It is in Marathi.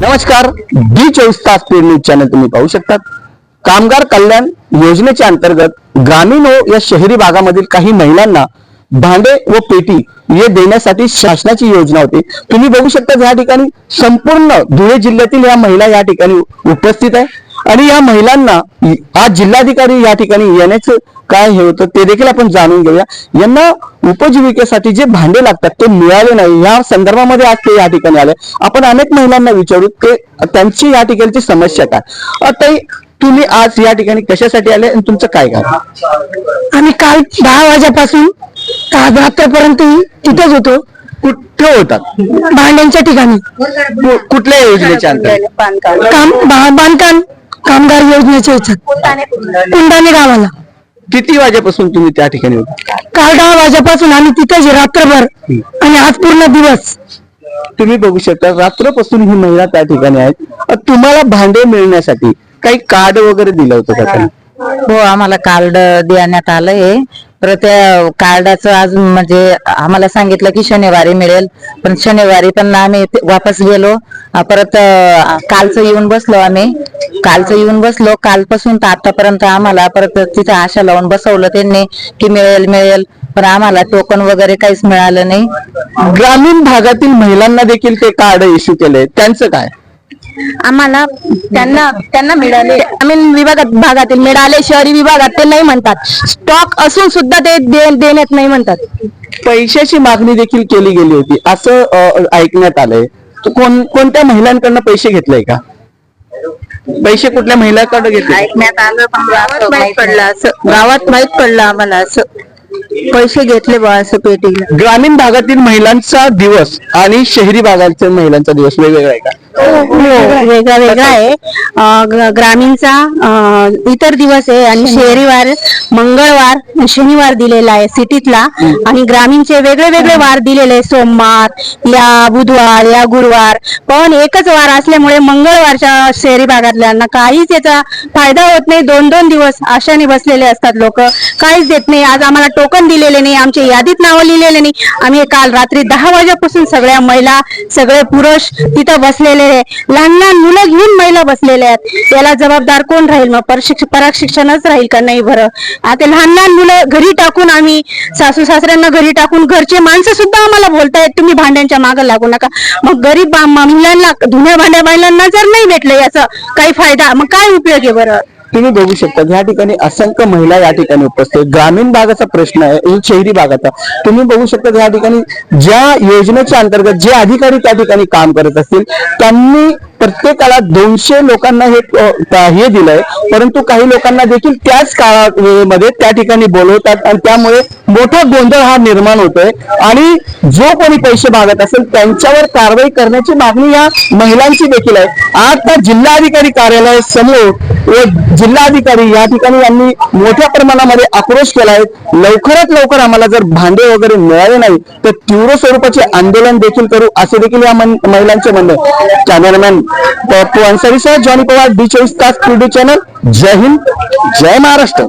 नमस्कार. डी चोवीस तास पेड न्यूज चॅनल तुम्ही पाहू शकतात. कामगार कल्याण योजनेच्या अंतर्गत ग्रामीण व या शहरी भागामधील काही महिलांना भांडे व पेटी हे देण्यासाठी शासनाची योजना होती. तुम्ही बघू शकता या ठिकाणी संपूर्ण धुळे जिल्ह्यातील या महिला या ठिकाणी उपस्थित आहे. आणि या महिलांना आज जिल्हाधिकारी या ठिकाणी येण्याचं काय हे होतं ते देखील आपण जाणून घेऊया. यांना उपजीविकेसाठी जे भांडे लागतात ते मिळाले नाही. या संदर्भामध्ये आज ते या ठिकाणी आले. आपण अनेक महिलांना विचारू ते त्यांची या ठिकाणची समस्या काय? आता तुम्ही आज या ठिकाणी कशासाठी आले आणि तुमचं काय काय आम्ही काल दहा वाजेपासून आज रात्रपर्यंत तिथेच होतो. कुठे होतात भांड्यांच्या ठिकाणी. कुठल्या योजनेच्या बांधकाम योजनेच्या याच्यात कुंडाने गावाला. किती वाजेपासून तुम्ही त्या ठिकाणी होता? काल दहा वाजेपासून आम्ही तिथेच रात्रभर आणि आज पूर्ण दिवस. तुम्ही बघू शकता रात्रपासून ही महिला त्या ठिकाणी आहेत तुम्हाला भांडे मिळण्यासाठी काही कार्ड वगैरे दिलं होतं का? हो आम्हाला कार्ड देण्यात आलंय. तर त्या कार्डाचं आज म्हणजे आम्हाला सांगितलं की शनिवारी मिळेल. पण शनिवारी पण आम्ही वापस गेलो. परत कालचं येऊन बसलो आम्ही. कालचं येऊन बसलो. कालपासून तर आतापर्यंत आम्हाला परत तिथं आशा लावून बसवलं त्यांनी की मिळेल मिळेल. पण आम्हाला टोकन वगैरे काहीच मिळालं नाही. ग्रामीण भागातील महिलांना देखील ते कार्ड इश्यू केले. त्यांचं काय? आम्हाला त्यांना त्यांना मिळाले. ग्रामीण विभागात भागातील मिळाले शहरी विभागात ते नाही म्हणतात. स्टॉक असून सुद्धा ते दे- देण्यात नाही म्हणतात. पैशाची मागणी देखील केली गेली होती. असं अ, ऐकण्यात आलंय. कोण कोणत्या महिलांकडनं पैसे घेतलेय का? पैसे कुठल्या महिलाकडे घेतले? ऐकण्यात आलं पण गावात माहीत पडलं असं. गावात माहीत पडलं आम्हाला असं. पैसे घेतले बा असं पेटीला. ग्रामीण भागातील महिलांचा दिवस आणि शहरी भागातील महिलांचा दिवस वेगवेगळा आहे का? वेगळा वेगळा आहे. ग्रामीणचा इतर दिवस आहे आणि शहरीवार मंगळवार शनिवार दिलेला आहे सिटीतला. आणि ग्रामीणचे वेगळे वेगळे वार दिलेले आहे सोमवार या बुधवार या गुरुवार. पण एकच वार असल्यामुळे मंगळवारच्या शहरी भागातल्यांना काहीच याचा फायदा होत नाही. दोन दोन दिवस आशाने बसलेले असतात लोक. काहीच देत नाही. आज आम्हाला टोकन दिलेले नाही. आमच्या यादीत नावं लिहिलेले नाही. आम्ही काल रात्री दहा वाजेपासून सगळ्या महिला सगळे पुरुष तिथं बसलेले आहे. लहान लहान मुलं घेऊन महिला बसलेल्या आहेत. याला जबाबदार कोण राहील? मग पराशिक्षणच राहील का नाही बरं? आता लहान लहान मुलं घरी टाकून आम्ही सासू सासऱ्यांना घरी टाकून घरचे माणसं सुद्धा आम्हाला बोलतायत तुम्ही भांड्यांच्या मागं लागू नका. मग गरीब मुलांना धुण्या भांड्या महिलांना जर नाही भेटलं याचा काही फायदा मग काय उपयोग आहे बरं? तुम्ही बघू शकता या ठिकाणी असंख्य महिला या ठिकाणी उपस्थित. ग्रामीण भागाचा प्रश्न आहे शहरी भागाचा तुम्ही बघू शकता या ठिकाणी ज्या योजनेच्या अंतर्गत जे अधिकारी त्या ठिकाणी काम करत असतील त्यांनी प्रत्येकाला दोनशे लोकांना हे हे दिलंय. परंतु काही लोकांना देखील त्याच काळामध्ये त्या ठिकाणी बोलवतात आणि त्यामुळे मोठा गोंधळ हा निर्माण होतोय. आणि जो कोणी पैसे मागत असेल त्यांच्यावर कारवाई करण्याची मागणी या महिलांची देखील आहे. आज त्या जिल्हाधिकारी कार्यालय समोर व जिल्हाधिकारी या ठिकाणी यांनी मोठ्या प्रमाणामध्ये आक्रोश केला आहे लवकरात लवकर आम्हाला जर भांडे वगैरे मिळाले नाही तर तीव्र स्वरूपाचे आंदोलन देखील करू असे देखील या मन- महिलांचे म्हणणे. कॅमेरामॅन तो पप्पू अन्सारीसह जॉनी पवार डी चोवीस तास टुडे चॅनल जय हिंद जय महाराष्ट्र